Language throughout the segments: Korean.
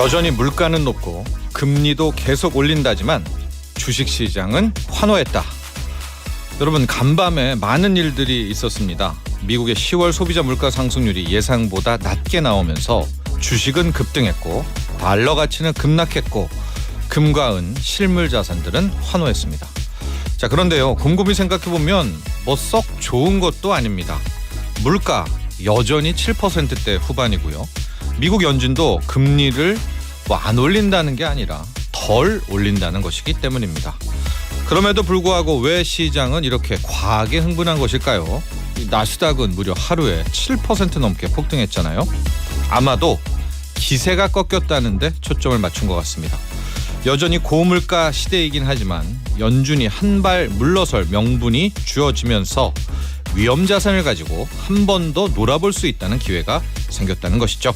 여전히 물가는 높고 금리도 계속 올린다지만 주식시장은 환호했다. 여러분 간밤에 많은 일들이 있었습니다. 미국의 10월 소비자 물가 상승률이 예상보다 낮게 나오면서 주식은 급등했고 달러 가치는 급락했고 금과 은 실물 자산들은 환호했습니다. 자 그런데요 곰곰이 생각해 보면 뭐 썩 좋은 것도 아닙니다. 물가 여전히 7%대 후반이고요. 미국 연준도 금리를 뭐 안 올린다는 게 아니라 덜 올린다는 것이기 때문입니다. 그럼에도 불구하고 왜 시장은 이렇게 과하게 흥분한 것일까요? 이 나스닥은 무려 하루에 7% 넘게 폭등했잖아요. 아마도 기세가 꺾였다는데 초점을 맞춘 것 같습니다. 여전히 고물가 시대이긴 하지만 연준이 한 발 물러설 명분이 주어지면서 위험 자산을 가지고 한 번 더 놀아볼 수 있다는 기회가 생겼다는 것이죠.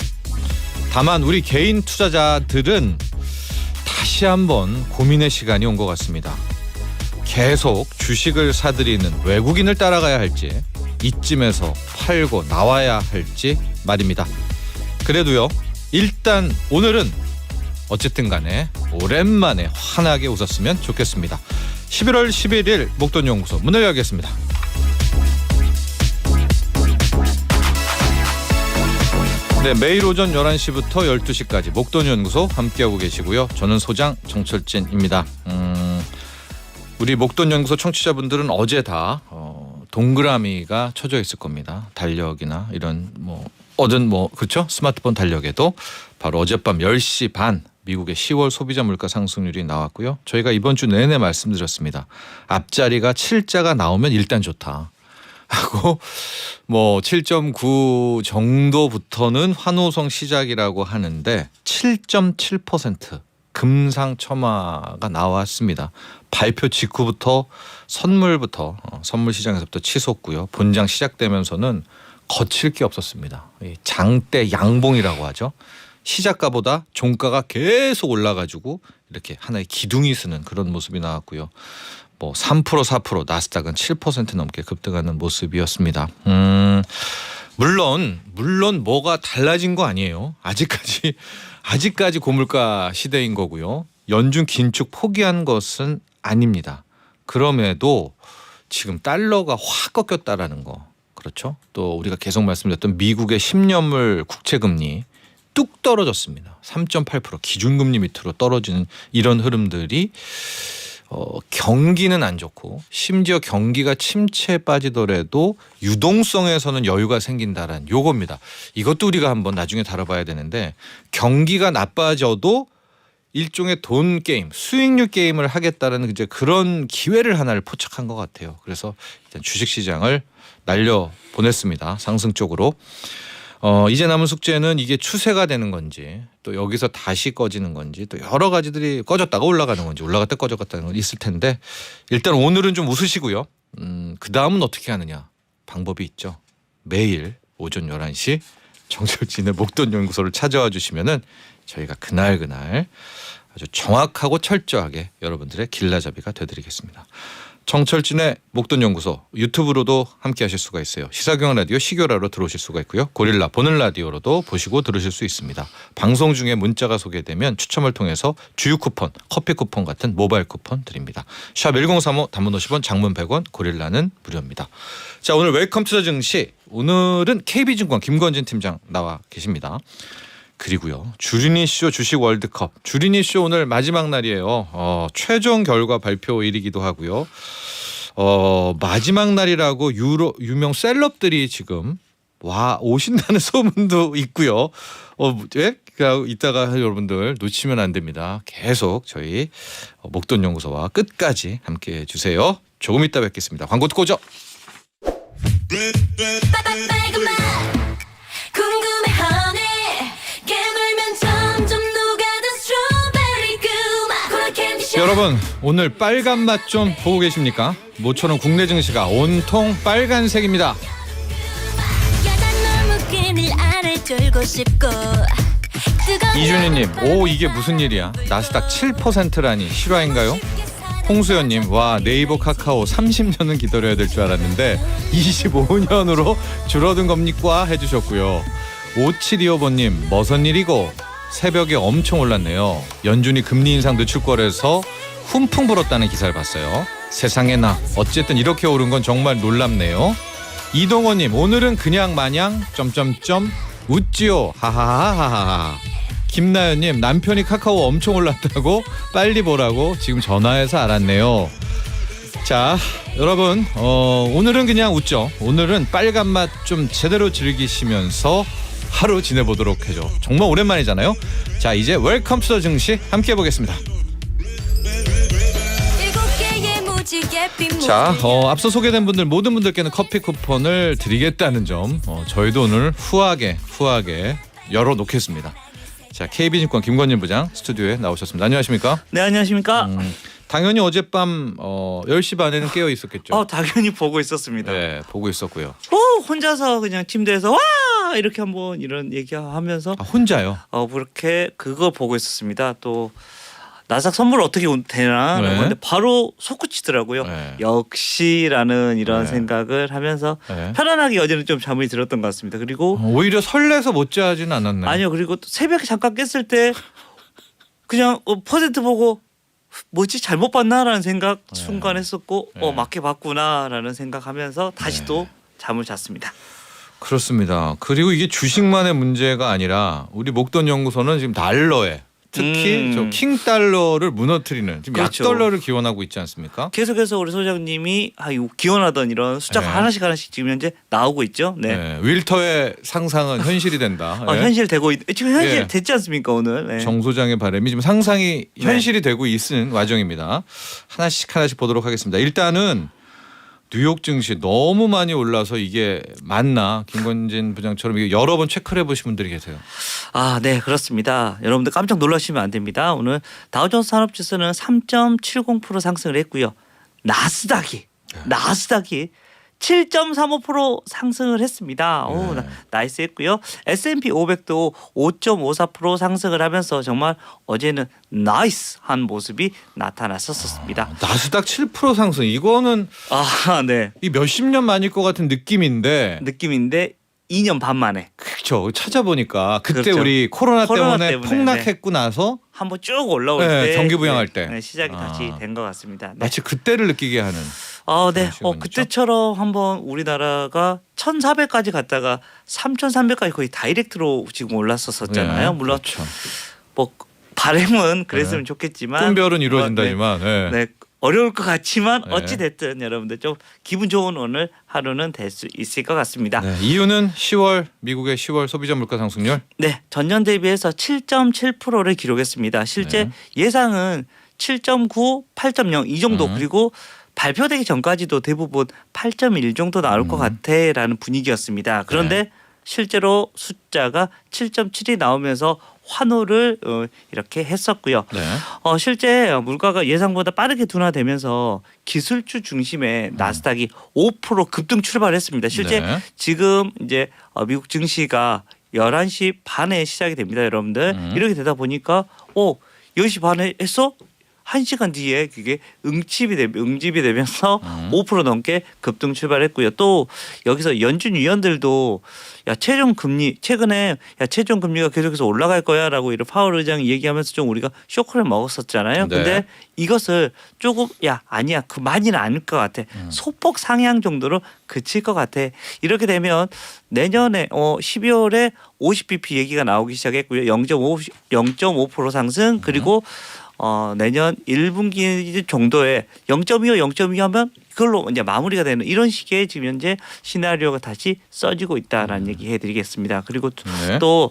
다만 우리 개인 투자자들은 다시 한번 고민의 시간이 온 것 같습니다. 계속 주식을 사들이는 외국인을 따라가야 할지 이쯤에서 팔고 나와야 할지 말입니다. 그래도요. 일단 오늘은 어쨌든 간에 오랜만에 환하게 웃었으면 좋겠습니다. 11월 11일 목돈 연구소 문을 열겠습니다. 네, 매일 오전 11시부터 12시까지 목돈 연구소 함께하고 계시고요. 저는 소장 정철진입니다. 음, 우리 목돈 연구소 청취자분들은 어제 다 어, 동그라미가 쳐져 있을 겁니다. 달력이나 이런 뭐 어든 뭐 그렇죠? 스마트폰 달력에도 바로 어젯밤 10시 반 미국의 10월 소비자 물가 상승률이 나왔고요. 저희가 이번 주 내내 말씀드렸습니다. 앞자리가 7자가 나오면 일단 좋다. 하고 뭐 7.9 정도부터는 환호성 시작이라고 하는데 7.7% 금상첨화가 나왔습니다. 발표 직후부터 선물부터 어, 선물 시장에서부터 치솟고요. 본장 시작되면서는 거칠 게 없었습니다. 이 장대 양봉이라고 하죠. 시작가보다 종가가 계속 올라가지고 이렇게 하나의 기둥이 쓰는 그런 모습이 나왔고요. 뭐 3% 4% 나스닥은 7% 넘게 급등하는 모습이었습니다. 음, 물론 물론 뭐가 달라진 거 아니에요. 아직까지 아직까지 고물가 시대인 거고요. 연준 긴축 포기한 것은 아닙니다. 그럼에도 지금 달러가 확 꺾였다라는 거 그렇죠. 또 우리가 계속 말씀드렸던 미국의 10년물 국채 금리 뚝 떨어졌습니다. 3.8% 기준금리 밑으로 떨어지는 이런 흐름들이 어, 경기는 안 좋고 심지어 경기가 침체에 빠지더라도 유동성에서는 여유가 생긴다라는 요겁니다. 이것도 우리가 한번 나중에 다뤄봐야 되는데 경기가 나빠져도 일종의 돈 게임, 수익률 게임을 하겠다는 이제 그런 기회를 하나를 포착한 것 같아요. 그래서 일단 주식 시장을 날려 보냈습니다. 상승 쪽으로. 어, 이제 남은 숙제는 이게 추세가 되는 건지 또 여기서 다시 꺼지는 건지 또 여러 가지들이 꺼졌다가 올라가는 건지 올라갔다 꺼졌다는 건 있을 텐데 일단 오늘은 좀 웃으시고요. 음, 그 다음은 어떻게 하느냐 방법이 있죠. 매일 오전 11시 정철진의 목돈 연구소를 찾아와 주시면은 저희가 그날 그날 아주 정확하고 철저하게 여러분들의 길라잡이가 되드리겠습니다. 정철진의 목돈 연구소 유튜브로도 함께 하실 수가 있어요. 시사경 라디오 시교라로 들어오실 수가 있고요. 고릴라 보는 라디오로도 보시고 들으실 수 있습니다. 방송 중에 문자가 소개되면 추첨을 통해서 주유 쿠폰, 커피 쿠폰 같은 모바일 쿠폰 드립니다. 샵 1035 단문 50원, 장문 100원, 고릴라는 무료입니다. 자, 오늘 웰컴 투자 증시 오늘은 KB증권 김건진 팀장 나와 계십니다. 그리고요 주린이 쇼 주식 월드컵 주린이 쇼 오늘 마지막 날이에요. 어, 최종 결과 발표일이기도 하고요. 어, 마지막 날이라고 유로 유명 셀럽들이 지금 와 오신다는 소문도 있고요. 어, 예? 그러니까 이따가 여러분들 놓치면 안 됩니다. 계속 저희 어, 목돈 연구소와 끝까지 함께 해 주세요. 조금 이따 뵙겠습니다. 광고 듣고 오죠. 여러분 오늘 빨간 맛 좀 보고 계십니까? 모처럼 국내 증시가 온통 빨간색입니다. 이준희님, 오 이게 무슨 일이야? 나스닥 7%라니 실화인가요? 홍수연님, 와 네이버 카카오 30년은 기다려야 될 줄 알았는데 25년으로 줄어든 겁니까? 해주셨고요. 5725번님, 머선 일이고 새벽에 엄청 올랐네요. 연준이 금리 인상 늦출 거래서 훈풍 불었다는 기사를 봤어요. 세상에나 어쨌든 이렇게 오른 건 정말 놀랍네요. 이동호님 오늘은 그냥 마냥 점점점 웃지요 하하하하하. 김나연님 남편이 카카오 엄청 올랐다고 빨리 보라고 지금 전화해서 알았네요. 자 여러분 어, 오늘은 그냥 웃죠. 오늘은 빨간 맛 좀 제대로 즐기시면서 하루 지내보도록 해죠. 정말 오랜만이잖아요. 자 이제 웰컴 투더 증시 함께 해보겠습니다. 자, 어, 앞서 소개된 분들 모든 분들께는 커피 쿠폰을 드리겠다는 점 어, 저희도 오늘 후하게 후하게 열어놓겠습니다. 자, KB증권 김건진 부장 스튜디오에 나오셨습니다. 안녕하십니까? 네 안녕하십니까? 음, 당연히 어젯밤 어, 10시 반에는 깨어 있었겠죠. 어 당연히 보고 있었습니다. 네, 보고 있었고요. 어 혼자서 그냥 침대에서 와 이렇게 한번 이런 얘기하면서 아, 혼자요? 어 그렇게 그거 보고 있었습니다. 또 나삭 선물 어떻게 온- 되나 네. 근데 바로 솟구치더라고요. 네. 역시라는 이런 네. 생각을 하면서 네. 편안하게 어제는 좀 잠을 들었던 것 같습니다. 그리고 어, 오히려 설레서 못 자지는 않았나요? 아니요 그리고 또 새벽에 잠깐 깼을 때 그냥 어, 퍼센트 보고 뭐지 잘못 봤나라는 생각 네. 순간 했었고 네. 어 맞게 봤구나라는 생각하면서 다시 네. 또 잠을 잤습니다. 그렇습니다. 그리고 이게 주식만의 문제가 아니라 우리 목돈 연구소는 지금 달러에 특히 음. 저킹 달러를 무너뜨리는 지금 그렇죠. 약 달러를 기원하고 있지 않습니까? 계속해서 우리 소장님이 아, 이 기원하던 이런 숫자가 네. 하나씩 하나씩 지금 현재 나오고 있죠. 네. 네. 윌터의 상상은 현실이 된다. 아, 예. 현실 되고 있, 지금 현실 예. 됐지 않습니까 오늘? 네. 정 소장의 바람이 지금 상상이 네. 현실이 되고 있는 와정입니다. 하나씩 하나씩 보도록 하겠습니다. 일단은 뉴욕 증시 너무 많이 올라서 이게 맞나 김건진 부장처럼 이게 여러 번 체크를 해보신 분들이 계세요. 아, 네, 그렇습니다. 여러분들 깜짝 놀라시면 안 됩니다. 오늘 다우존스 산업지수는 3.70% 상승을 했고요. 나스닥이 네. 나스닥이 7.35% 상승을 했습니다. 오, 네. 나, 나이스했고요. S&P 500도 5.54% 상승을 하면서 정말 어제는 나이스한 모습이 나타났었습니다. 나스닥 7% 상승 이거는 아, 네. 이 몇십 년 만일 것 같은 느낌인데 느낌인데 2년 반 만에 그렇죠 찾아보니까 그때 그렇죠. 우리 코로나, 코로나 때문에, 때문에, 폭락했고 나서 한번 쭉 올라올 네, 때 경기 부양할 때. 네, 시작이 아. 다시 된 것 같습니다. 네. 마치 그때를 느끼게 하는 아, 네. 어. 그때처럼 한번 우리나라가 1,400까지 갔다가 3,300까지 거의 다이렉트로 지금 올랐었었잖아요. 네, 물론 그렇죠. 뭐 바램은 그랬으면 좋겠지만 꿈별은 이루어진다지만 네. 네. 네. 어려울 것 같지만 네. 어찌 됐든 여러분들 좀 기분 좋은 오늘 하루는 될 수 있을 것 같습니다. 네, 이유는 10월 미국의 10월 소비자 물가 상승률 네, 전년 대비해서 7.7%를 기록했습니다. 실제 네. 예상은 7.9, 8.0 이 정도 음. 그리고 발표되기 전까지도 대부분 8.1 정도 나올 것 음. 같아라는 분위기였습니다. 그런데 실제로 숫자가 7.7이 나오면서 환호를 어, 이렇게 했었고요. 네. 어, 실제 물가가 예상보다 빠르게 둔화되면서 기술주 중심의 나스닥이 5% 급등 출발했습니다. 실제 네. 지금 이제 어, 미국 증시가 11시 반에 시작이 됩니다, 여러분들. 음. 이렇게 되다 보니까 어, 10시 반에 했어? 한 시간 뒤에 그게 응집이 되 응집이 되면서 음. 5% 넘게 급등 출발했고요. 또 여기서 연준 위원들도 야 최종 금리 최근에 야 최종 금리가 계속해서 올라갈 거야라고 이런 파월 의장이 얘기하면서 좀 우리가 쇼크를 먹었었잖아요. 네. 근데 이것을 조금 야 아니야 그만이는 않을 것 같아. 음. 소폭 상향 정도로 그칠 것 같아. 이렇게 되면 내년에 어 12월에 50bp 얘기가 나오기 시작했고요. 0.5 0.5% 상승 그리고 어 내년 1분기 정도에 0.25 0.2 하면 그걸로 이제 마무리가 되는 이런 식의 지금 현재 시나리오가 다시 써지고 있다라는 얘기 해드리겠습니다. 그리고 또- 음. 네. 또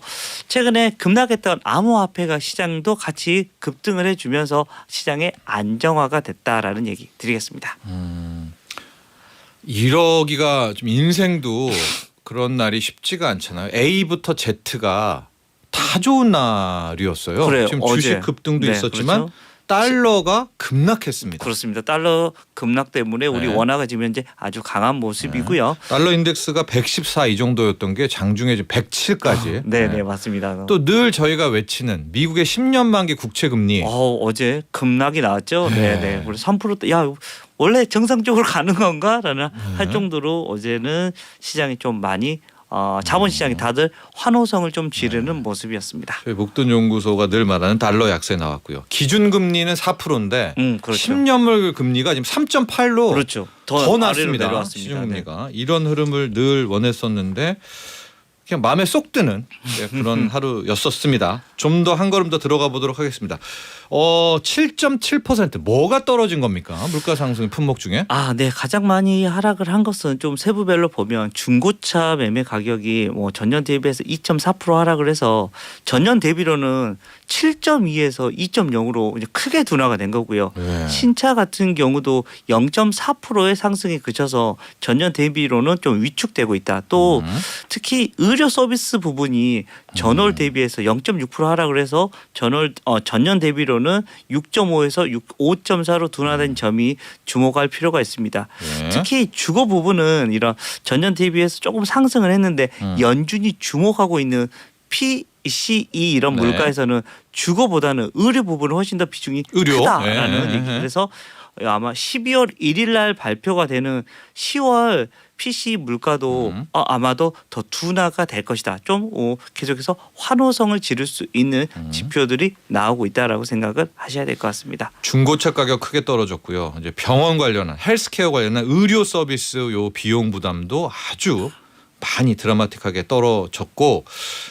최근에 급락했던 암호화폐가 시장도 같이 급등을 해주면서 시장의 안정화가 됐다라는 얘기 드리겠습니다. 음, 이러기가 좀 인생도 그런 날이 쉽지가 않잖아요. A부터 Z가 다 좋은 날이었어요. 그래요. 지금 어제. 주식 급등도 네, 있었지만 그렇죠. 달러가 급락했습니다. 그렇습니다. 달러 급락 때문에 우리 네. 원화가 지금 현재 아주 강한 모습이고요. 달러 인덱스가 114 이 정도였던 게 장중에 지금 107까지. 네, 네, 맞습니다. 또 늘 저희가 외치는 미국의 10년 만기 국채 금리. 어, 어제 급락이 나왔죠. 네, 네. 네. 우리 3%대 야 원래 정상적으로 가는 건가라는 네. 할 정도로 어제는 시장이 좀 많이 어, 자본시장이 다들 환호성을 좀 지르는 모습이었습니다. 저희 목돈 연구소가 늘 말하는 달러 약세 나왔고요. 기준 금리는 4%인데 음, 그렇죠. 10년물 금리가 지금 3.8로 그렇죠. 더, 아래로 낮습니다. 내려왔습니다. 시중 네. 금리가 이런 흐름을 늘 원했었는데 그냥 마음에 쏙 드는 네, 그런 하루였었습니다. 좀 더 한 걸음 더 들어가 보도록 하겠습니다. 어, 7.7% 뭐가 떨어진 겁니까? 물가 상승 품목 중에? 아, 네. 가장 많이 하락을 한 것은 좀 세부별로 보면 중고차 매매 가격이 뭐 전년 대비해서 2.4% 하락을 해서 전년 대비로는 7.2에서 2.0으로 이제 크게 둔화가 된 거고요. 네. 신차 같은 경우도 0.4%의 상승에 그쳐서 전년 대비로는 좀 위축되고 있다. 또 음. 특히 의료 서비스 부분이 전월 대비해서 0.6% 하락을 해서 전월 어, 전년 대비로 는 6.5에서 6, 5.4로 둔화된 점이 주목할 필요가 있습니다. 네. 특히 주거 부분은 이런 전년 대비해서 조금 상승을 했는데 음. 연준이 주목하고 있는 PCE 이런 네. 물가에서는 주거보다는 의료 부분은 훨씬 더 비중이 의료? 크다라는 네. 얘기. 그래서 아마 12월 1일 날 발표가 되는 10월 PC 물가도 음. 어, 아마도 더 둔화가 될 것이다. 좀 어, 계속해서 환호성을 지를 수 있는 음. 지표들이 나오고 있다라고 생각을 하셔야 될 것 같습니다. 중고차 가격 크게 떨어졌고요. 이제 병원 관련한 헬스케어 관련한 의료 서비스 요 비용 부담도 아주 많이 드라마틱하게 떨어졌고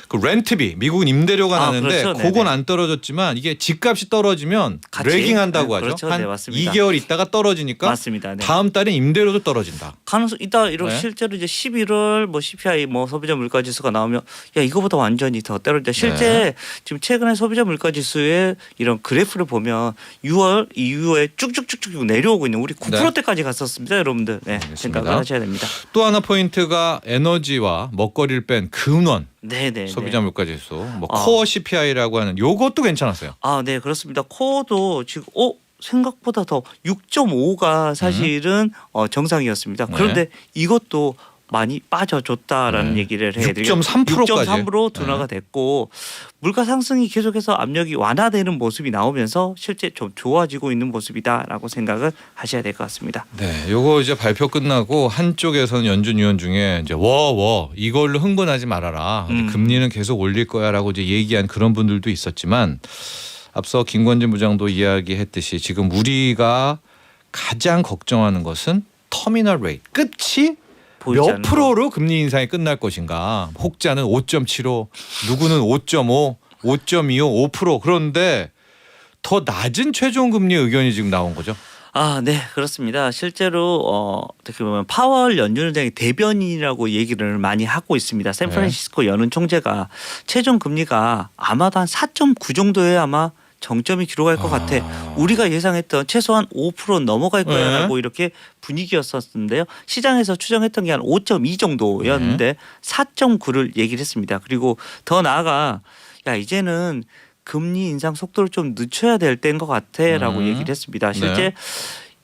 그 렌트비 미국은 임대료가 아, 나는데 그렇죠. 그건 네네. 안 떨어졌지만 이게 집값이 떨어지면 같이? 레깅한다고 네, 하죠. 그렇죠. 한 네, 맞습니다. 2개월 있다가 떨어지니까 맞습니다. 네. 다음 달엔 임대료도 떨어진다. 가능성 있다. 이런 네. 실제로 이제 11월 뭐 CPI 뭐 소비자 물가 지수가 나오면 야 이거보다 완전히 더 떨어진다. 실제 네. 지금 최근에 소비자 물가 지수의 이런 그래프를 보면 6월 이후에 쭉쭉쭉쭉 내려오고 있는 우리 9%대까지 갔었습니다, 여러분들. 네, 알겠습니다. 생각을 하셔야 됩니다. 또 하나 포인트가 에너지 와 먹거리를 뺀 근원 네, 네. 소비자 네. 물가 지수, 뭐 아. 코어 CPI라고 하는 요것도 괜찮았어요. 아, 네, 그렇습니다. 코어도 지금 어 생각보다 더 6.5가 사실은 어, 정상이었습니다. 음. 네. 그런데 이것도 많이 빠져줬다라는 네. 얘기를 해드리죠. 6.3% 까지. 6.3으로 둔화가 됐고 물가 상승이 계속해서 압력이 완화되는 모습이 나오면서 실제 좀 좋아지고 있는 모습이다라고 생각을 하셔야 될 것 같습니다. 네, 요거 이제 발표 끝나고 한쪽에서는 연준 위원 중에 이제 워 워 이걸로 흥분하지 말아라. 음. 금리는 계속 올릴 거야라고 이제 얘기한 그런 분들도 있었지만 앞서 김관진 부장도 이야기했듯이 지금 우리가 가장 걱정하는 것은 터미널 레이트 끝이 보이지 몇 않는 거. 프로로 금리 인상이 끝날 것인가. 혹자는 5.75, 누구는 5.5, 5.25, 5% 그런데 더 낮은 최종 금리 의견이 지금 나온 거죠. 아, 네, 그렇습니다. 실제로 어, 어떻게 보면 파월 연준은행의 대변인이라고 얘기를 많이 하고 있습니다. 샌프란시스코 연은 총재가 최종 금리가 아마도 한 4.9 정도에 아마 정점이 기록할 것 아. 같아. 우리가 예상했던 최소한 5% 넘어갈 네. 거야라고 이렇게 분위기였었는데요. 시장에서 추정했던 게 한 5.2 정도였는데 4.9를 얘기를 했습니다. 그리고 더 나아가 야 이제는 금리 인상 속도를 좀 늦춰야 될 때인 것 같아라고 음. 얘기를 했습니다. 실제 네.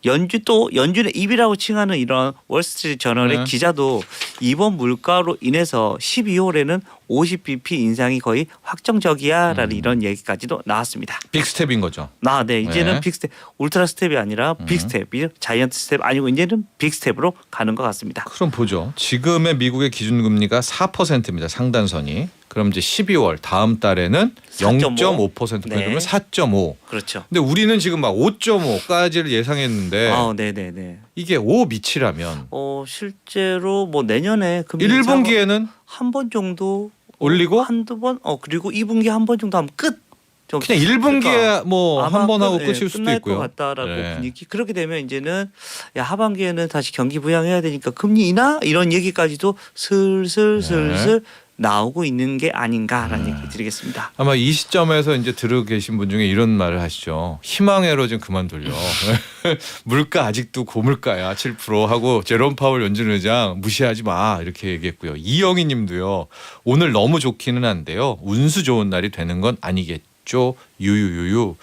연준 또 연준의 입이라고 칭하는 이런 월스트리트 저널의 네. 기자도 이번 물가로 인해서 12월에는 50bp 인상이 거의 확정적이야라는 음. 이런 얘기까지도 나왔습니다. 빅스텝인 거죠. 나, 네, 이제는 네. 빅스텝, 울트라 스텝이 아니라 음. 빅스텝이 자이언트 스텝 아니고 이제는 빅스텝으로 가는 것 같습니다. 그럼 보죠. 지금의 미국의 기준금리가 4%입니다. 상단선이. 그럼 이제 12월 다음 달에는 4.5. 0.5% 네. 그러면 4.5. 그렇죠. 근데 우리는 지금 막 5.5까지를 예상했는데 아, 네, 네, 네. 이게 5 밑이라면 어 실제로 뭐 내년에 금리 1분기에는 한 번 정도 올리고 한두 번, 어 그리고 2분기 한 번 정도 하면 끝. 좀 그냥 1분기에 뭐 아마 한번 하고 끝- 예, 끝일 수도 끝날 있고요. 것 같다라고 네. 분위기. 그렇게 되면 이제는 야 하반기에는 다시 경기 부양해야 되니까 금리 인하 이런 얘기까지도 슬슬 네. 슬슬 나오고 있는 게 아닌가라는 음. 얘기 드리겠습니다. 아마 이 시점에서 이제 들어 계신 분 중에 이런 말을 하시죠. 희망회로 좀 그만 돌려. 물가 아직도 고물가야 7% 하고 제롬 파월 연준 의장 무시하지 마 이렇게 얘기했고요. 이영희 님도요. 오늘 너무 좋기는 한데요. 운수 좋은 날이 되는 건 아니겠죠. 유유유유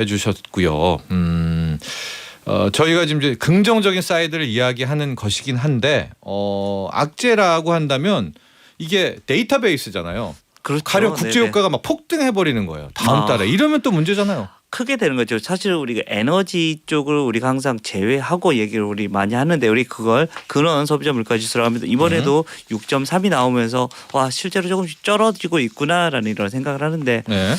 해주셨고요. 음. 어, 저희가 지금 이제 긍정적인 사이드를 이야기하는 것이긴 한데 어, 악재라고 한다면 이게 데이터베이스잖아요. 그렇죠. 가령 네네. 국제 유가가 막 폭등해 버리는 거예요. 다음 아. 달에 이러면 또 문제잖아요. 크게 되는 거죠. 사실 우리가 에너지 쪽을 우리가 항상 제외하고 얘기를 우리 많이 하는데 우리 그걸 근원 소비자 물가 지수라고 합니다. 이번에도 음. 6.3이 나오면서 와 실제로 조금씩 떨어지고 있구나라는 이런 생각을 하는데 네.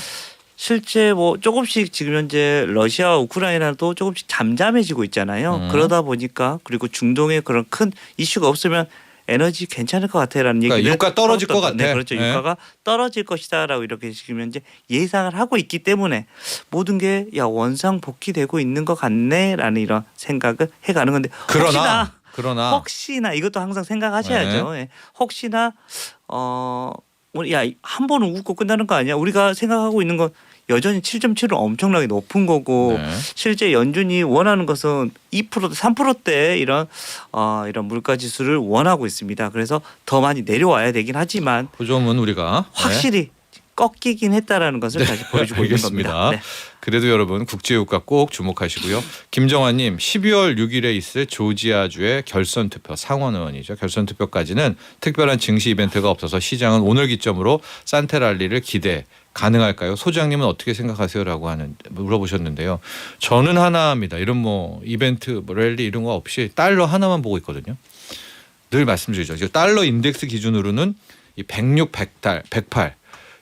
실제 뭐 조금씩 지금 현재 러시아와 우크라이나도 조금씩 잠잠해지고 있잖아요. 음. 그러다 보니까 그리고 중동에 그런 큰 이슈가 없으면 에너지 괜찮을 것 같아라는 그러니까 얘기를 유가 떨어질 것 네, 같아. 그렇죠. 네. 유가가 떨어질 것이다라고 이렇게 지금 현재 예상을 하고 있기 때문에 모든 게 야 원상 복귀되고 있는 것 같네라는 이런 생각을 해가는 건데 그러나 혹시나 그러나 혹시나 이것도 항상 생각하셔야죠. 네. 예. 혹시나 어 우리 야한 번은 웃고 끝나는 거 아니야? 우리가 생각하고 있는 건 여전히 7.7은 엄청나게 높은 거고 네. 실제 연준이 원하는 것은 2% 3%대 이런 어 이런 물가 지수를 원하고 있습니다. 그래서 더 많이 내려와야 되긴 하지만 그 점은 우리가 네. 확실히 꺾이긴 했다라는 것을 다시 보여주고 있는 알겠습니다. 겁니다. 네. 그래도 여러분 국제유가 꼭 주목하시고요. 김정환님 12월 6일에 있을 조지아주의 결선 투표 상원 의원이죠. 결선 투표까지는 특별한 증시 이벤트가 없어서 시장은 오늘 기점으로 산테랄리를 기대 가능할까요? 소장님은 어떻게 생각하세요?라고 하는 물어보셨는데요. 저는 하나입니다. 이런 뭐 이벤트, 뭐 랠리 이런 거 없이 달러 하나만 보고 있거든요. 늘 말씀드리죠. 달러 인덱스 기준으로는 이 106, 100달, 108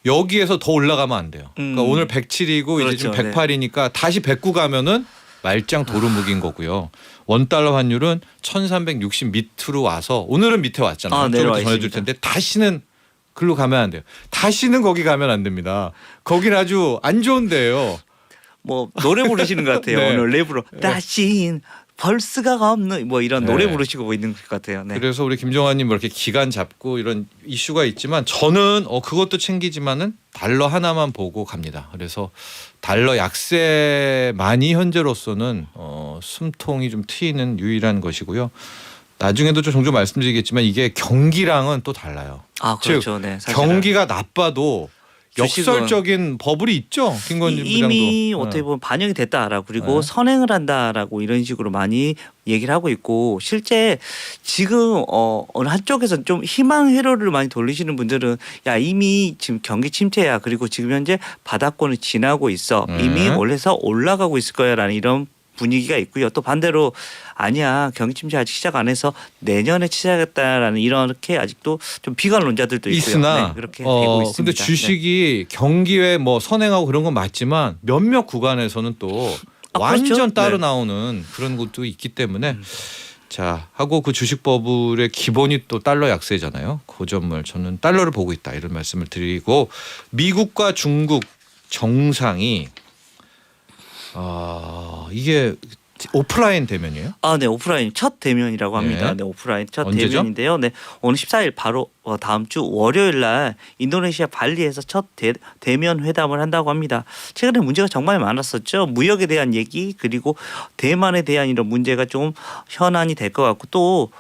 여기에서 더 올라가면 안 돼요. 그러니까 음. 오늘 107이고 이제 지금 그렇죠. 네. 108이니까 다시 109 가면은 말짱 도루묵인 거고요. 원 달러 환율은 1,360 밑으로 와서 오늘은 밑에 왔잖아요. 아, 이따 전해줄. 텐데 다시는 글로 가면 안 돼요. 다시는 거기 가면 안 됩니다. 거긴 아주 안 좋은데요. 뭐 노래 부르시는 것 같아요. 네. 오늘 랩으로 다신 벌스가 없는 뭐 이런 노래 네. 부르시고 있는 것 같아요. 네. 그래서 우리 김정환님 뭐 이렇게 기간 잡고 이런 이슈가 있지만 저는 어 그것도 챙기지만은 달러 하나만 보고 갑니다. 그래서 달러 약세만이 현재로서는 어 숨통이 좀 트이는 유일한 것이고요. 나중에도 좀 종종 말씀드리겠지만 이게 경기랑은 또 달라요. 아 그렇죠. 네. 사실은. 경기가 나빠도 역설적인 버블이 있죠. 김건진 이- 부장도. 이미 어. 어떻게 보면 반영이 됐다라고 그리고 네. 선행을 한다라고 이런 식으로 많이 얘기를 하고 있고 실제 지금 어 어느 한쪽에서는 좀 희망 회로를 많이 돌리시는 분들은 야 이미 지금 경기 침체야 그리고 지금 현재 바닥권을 지나고 있어 네. 이미 올해서 올라가고 있을 거야라는 이런 분위기가 있고요. 또 반대로 아니야 경기 침체 아직 시작 안 해서 내년에 시작했다라는 이렇게 아직도 좀 비관론자들도 있고요. 있으나 네, 그렇게 어, 되고 있습니다. 근데 네. 주식이 경기에 뭐 선행하고 그런 건 맞지만 몇몇 구간에서는 또 아, 완전 그렇죠. 따로 네. 나오는 그런 것도 있기 때문에 음. 자 하고 그 주식 버블의 기본이 또 달러 약세잖아요. 그 점을 저는 달러를 보고 있다 이런 말씀을 드리고 미국과 중국 정상이 아 이게 오프라인 대면이에요? 아, 네, 오프라인 첫 대면이라고 합니다. 네. 네, 오프라인 첫 언제죠? 대면인데요. 네, 오늘 14일 바로 어, 다음 주 월요일 날 인도네시아 발리에서 첫 대, 대면 회담을 한다고 합니다. 최근에 문제가 정말 많았었죠. 무역에 대한 얘기 그리고 대만에 대한 이런 문제가 좀 현안이 될 것 같고 또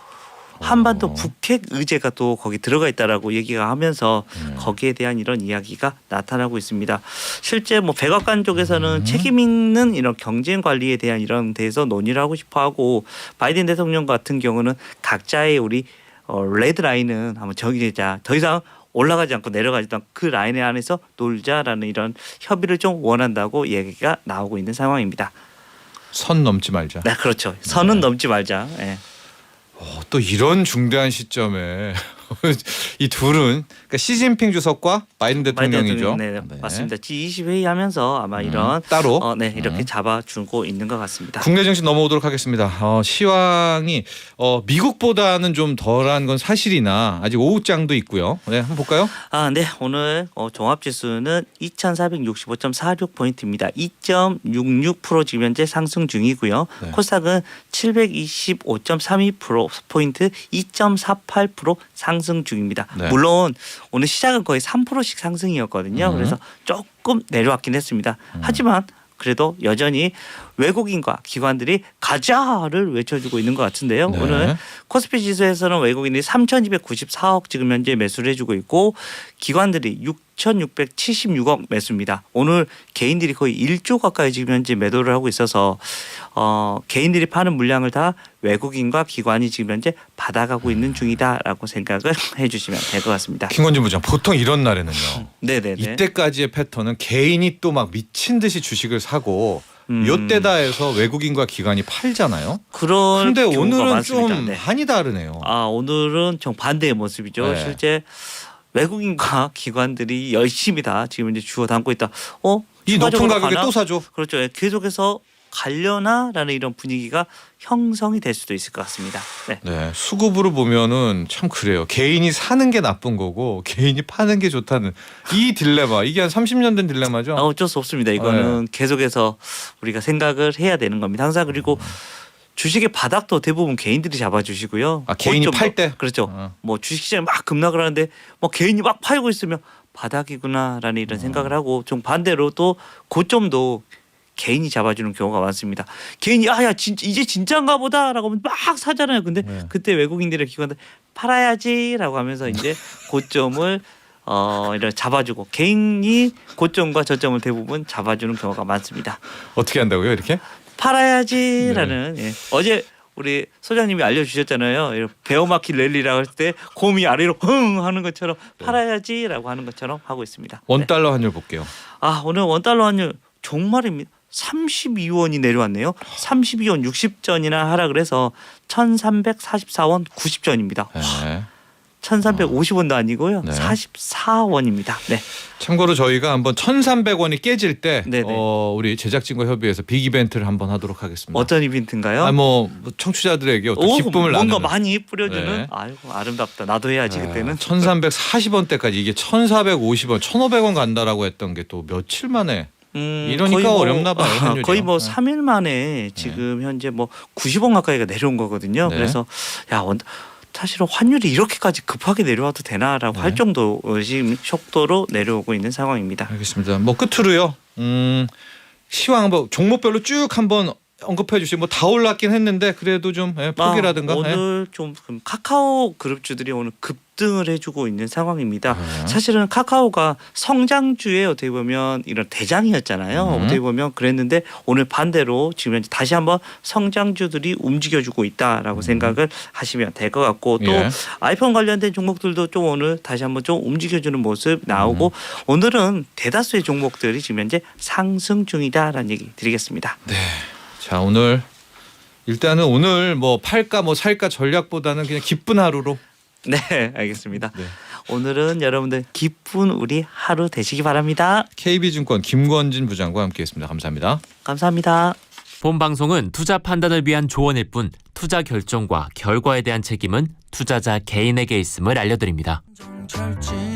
한반도 어. 북핵 의제가 또 거기 들어가 있다라고 얘기가 하면서 음. 거기에 대한 이런 이야기가 나타나고 있습니다. 실제 뭐 백악관 쪽에서는 음. 책임 있는 이런 경쟁 관리에 대한 이런 데서 논의를 하고 싶어 하고 바이든 대통령 같은 경우는 각자의 우리 어, 레드 라인은 한번 정해자 더 이상 올라가지 않고 내려가지 않고 그 라인 안에서 놀자라는 이런 협의를 좀 원한다고 얘기가 나오고 있는 상황입니다. 선 넘지 말자. 네, 그렇죠. 선은 네. 넘지 말자. 예. 어, 또 이런 중대한 시점에 이 둘은 그러니까 시진핑 주석과 바이든 대통령이죠. 대통령, 네, 맞습니다. G20 회의 하면서 아마 음, 이런 따로 어, 네 이렇게 음. 잡아주고 있는 것 같습니다. 국내 정신 넘어오도록 하겠습니다. 어, 시황이 어, 미국보다는 좀 덜한 건 사실이나 아직 오후장도 있고요. 네, 한번 볼까요? 아, 네 오늘 어, 종합 지수는 2,465.46 포인트입니다. 2.66% 지금 현재 상승 중이고요. 네. 코스닥은 725.32% 포인트 2.48% 상승 중입니다. 네. 물론 오늘 시작은 거의 3%씩 상승이었거든요. 음. 그래서 조금 내려왔긴 했습니다. 하지만 그래도 여전히 외국인과 기관들이 가자를 외쳐주고 있는 것 같은데요. 네. 오늘 코스피 지수에서는 외국인들이 3,294억 지금 현재 매수를 해주고 있고 기관들이 6,676억 매수입니다. 오늘 개인들이 거의 1조 가까이 지금 현재 매도를 하고 있어서 어, 개인들이 파는 물량을 다 외국인과 기관이 지금 현재 받아가고 있는 중이다라고 생각을 해주시면 될 것 같습니다. 김건진 부장 보통 이런 날에는요. 네네네. 이때까지의 패턴은 개인이 또 막 미친 듯이 주식을 사고 음. 요때다 해서 외국인과 기관이 팔잖아요. 그런 근데 경우가 오늘은 많습니다. 좀 네. 한이 다르네요. 아 오늘은 정 반대의 모습이죠. 네. 실제 외국인과 기관들이 열심히 다 지금 이제 주워 담고 있다. 어? 이 높은 추가적으로 가격에 가나? 또 사죠. 그렇죠. 예, 계속해서 갈려나라는 이런 분위기가 형성이 될 수도 있을 것 같습니다. 네. 네, 수급으로 보면은 참 그래요. 개인이 사는 게 나쁜 거고 개인이 파는 게 좋다는 이 딜레마 이게 한 30년 된 딜레마죠. 아, 어쩔 수 없습니다. 이거는 계속해서 우리가 생각을 해야 되는 겁니다. 항상 그리고 주식의 바닥도 대부분 개인들이 잡아주시고요. 아, 개인이 팔 때? 그렇죠. 어. 뭐 주식시장이 막 급락을 하는데 뭐 개인이 막 팔고 있으면 바닥이구나라는 어. 이런 생각을 하고 좀 반대로 또 고점도 개인이 잡아주는 경우가 많습니다. 개인이 아야 진짜 이제 진짜인가 보다라고 하면 막 사잖아요. 근데 네. 그때 외국인들의 기관들 팔아야지라고 하면서 이제 고점을 어 이런 잡아주고 개인이 고점과 저점을 대부분 잡아주는 경우가 많습니다. 어떻게 한다고요, 이렇게? 팔아야지라는 네. 예. 어제 우리 소장님이 알려주셨잖아요. 이런 베어마키 랠리라고 할 때 곰이 아래로 흥 하는 것처럼 네. 팔아야지라고 하는 것처럼 하고 있습니다. 네. 원 달러 환율 볼게요. 아 오늘 원 달러 환율 종말입니다. 32원이 내려왔네요. 32원 60전이나 하락을 해서 1,344원 90전입니다. 네. 1,350원도 아니고요. 네. 44원입니다. 네. 참고로 저희가 한번 1,300원이 깨질 때 네네. 어, 우리 제작진과 협의해서 빅 이벤트를 한번 하도록 하겠습니다. 어떤 이벤트인가요? 아, 뭐 청취자들에게 어떤 오, 기쁨을 뭔가 나누는 많이 뿌려주는 네. 아이고 아름답다. 나도 해야지 그때는. 1,340원 대까지 이게 1,450원, 1,500원 간다라고 했던 게 또 며칠 만에 음, 이러니까 거의 뭐- 어렵나 봐요, 환율이요. 거의 뭐 네. 3일 만에 지금 현재 뭐 90원 가까이가 내려온 거거든요. 네. 그래서 야 원, 사실은 환율이 이렇게까지 급하게 내려와도 되나라고 네. 할 정도 지금 속도로 내려오고 있는 상황입니다. 알겠습니다. 뭐 끝으로요. 음, 시황 한번 종목별로 쭉 한번 언급해 주시고 뭐다 올랐긴 했는데 그래도 좀 예, 폭이라든가 아, 예. 오늘 좀 그럼 카카오 그룹주들이 오늘 급등을 해주고 있는 상황입니다. 네. 사실은 카카오가 성장주에 어떻게 보면 이런 대장이었잖아요. 음. 어떻게 보면 그랬는데 오늘 반대로 지금 현재 다시 한번 성장주들이 움직여주고 있다라고 생각을 하시면 될 것 같고 또 음. 예. 아이폰 관련된 종목들도 좀 오늘 다시 한번 좀 움직여주는 모습 나오고 음. 오늘은 대다수의 종목들이 지금 현재 상승 중이다라는 얘기 드리겠습니다. 자 오늘 일단은 오늘 뭐 팔까 뭐 살까 전략보다는 그냥 기쁜 하루로 네, 알겠습니다. 네. 오늘은 여러분들 기쁜 우리 하루 되시기 바랍니다. KB증권 김건진 부장과 함께했습니다. 감사합니다. 감사합니다. 본 방송은 투자 판단을 위한 조언일 뿐 투자 결정과 결과에 대한 책임은 투자자 개인에게 있음을 알려드립니다. 정철진